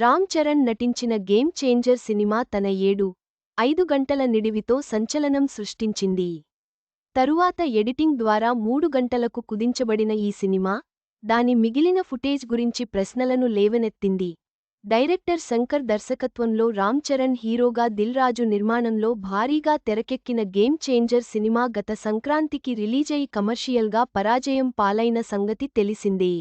రామ్ చరణ్ నటించిన game changer cinema తన ఏడు ఐదు గంటల నిడివితో సంచలనం సృష్టించింది. తరువాత ఎడిటింగ్ ద్వారా మూడు గంటలకు కుదించబడిన ఈ సినిమా దాని మిగిలిన ఫుటేజ్ గురించి ప్రశ్నలను లేవనెత్తింది. డైరెక్టర్ శంకర్ దర్శకత్వంలో రామ్ చరణ్ హీరోగా దిల్ రాజు నిర్మాణంలో భారీగా తెరకెక్కిన గేమ్ చేంజర్ సినిమా గత సంక్రాంతికి రిలీజై కమర్షియల్గా పరాజయం పాలైన సంగతి తెలిసిందే.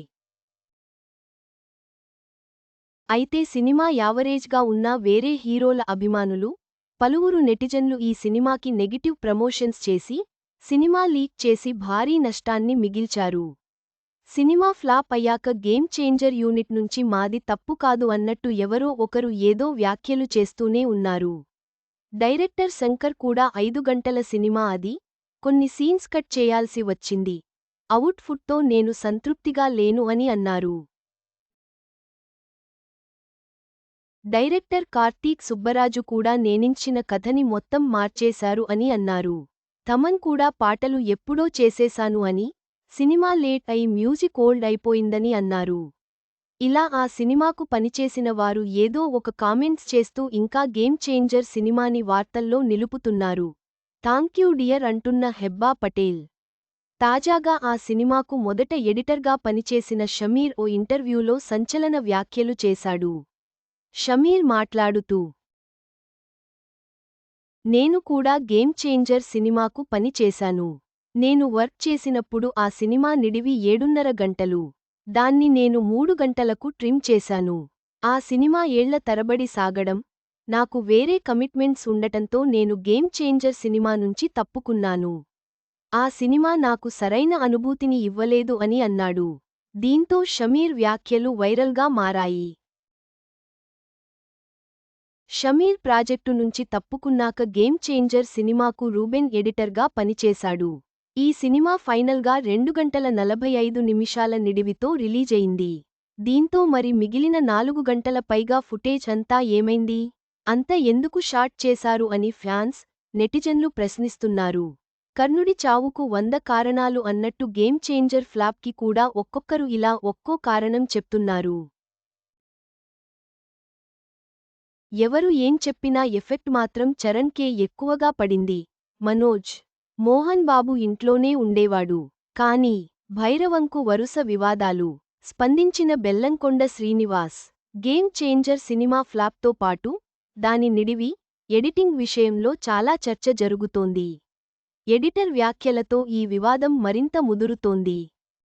అయితే సినిమా యావరేజ్గా ఉన్న వేరే హీరోల అభిమానులు పలువురు నెటిజన్లు ఈ సినిమాకి నెగిటివ్ ప్రమోషన్స్ చేసి సినిమా లీక్ చేసి భారీ నష్టాన్ని మిగిల్చారు. సినిమా ఫ్లాప్ అయ్యాక గేమ్ చేంజర్ యూనిట్ నుంచి మాది తప్పు కాదు అన్నట్టు ఎవరో ఒకరు ఏదో వ్యాఖ్యలు చేస్తూనే ఉన్నారు. డైరెక్టర్ శంకర్ కూడా ఐదు గంటల సినిమా అది కొన్ని సీన్స్ కట్ చేయాల్సి వచ్చింది. అవుట్ఫుట్తో నేను సంతృప్తిగా లేను అని అన్నారు. డైరెక్టర్ కార్తీక్ సుబ్బరాజు కూడా నేనించిన కథని మొత్తం మార్చేశారు అని అన్నారు. తమన్ కూడా పాటలు ఎప్పుడో చేసేశాను అని సినిమా లేట్ అయి మ్యూజిక్ ఓల్డ్ అయిపోయిందని అన్నారు. ఇలా ఆ సినిమాకు పనిచేసిన వారు ఏదో ఒక కామెంట్స్ చేస్తూ ఇంకా గేమ్ చేంజర్ సినిమాని వార్తల్లో నిలుపుతున్నారు. థాంక్యూ డియర్ అంటున్న హెబ్బా పటేల్. తాజాగా ఆ సినిమాకు మొదట ఎడిటర్గా పనిచేసిన షమీర్ ఓ ఇంటర్వ్యూలో సంచలన వ్యాఖ్యలు చేశాడు. షమీర్ మాట్లాడుతూ నేను కూడా గేమ్ చేంజర్ సినిమాకు పని చేశాను. నేను వర్క్ చేసినప్పుడు ఆ సినిమా నిడివి ఏడున్నర గంటలు. దాన్ని నేను మూడు గంటలకు ట్రిమ్ చేశాను. ఆ సినిమా ఏళ్ళ తరబడి సాగడం నాకు వేరే కమిట్మెంట్స్ ఉండటంతో నేను గేమ్ చేంజర్ సినిమా నుంచి తప్పుకున్నాను. ఆ సినిమా నాకు సరైన అనుభూతిని ఇవ్వలేదు అని అన్నాడు. దీంతో షమీర్ వ్యాఖ్యలు వైరల్గా మారాయి. షమీర్ ప్రాజెక్టు నుంచి తప్పుకున్నాక గేమ్ చేంజర్ సినిమాకు రూబెన్ ఎడిటర్గా పనిచేశాడు. ఈ సినిమా ఫైనల్గా రెండు గంటల నలభై ఐదు నిమిషాల నిడివితో రిలీజయింది. దీంతో మరి మిగిలిన నాలుగు గంటల పైగా ఫుటేజ్ అంతా ఏమైంది? అంత ఎందుకు షాట్ చేశారు అని ఫ్యాన్స్ నెటిజన్లు ప్రశ్నిస్తున్నారు. కర్ణుడి చావుకు వంద కారణాలు అన్నట్టు గేమ్ చేంజర్ ఫ్లాప్కి కూడా ఒక్కొక్కరు ఇలా ఒక్కో కారణం చెప్తున్నారు. ఎవరు ఏం చెప్పినా ఎఫెక్ట్ మాత్రం చరణ్కే ఎక్కువగా పడింది. మనోజ్ మోహన్ బాబు ఇంట్లోనే ఉండేవాడు. కాని భైరవంకు వరుస వివాదాలు. స్పందించిన Bellamkonda Srinivas game changer cinema ఫ్లాప్తో పాటు దాని నిడివి ఎడిటింగ్ విషయంలో చాలా చర్చ జరుగుతోంది. ఎడిటర్ వ్యాఖ్యలతో ఈ వివాదం మరింత ముదురుతోంది.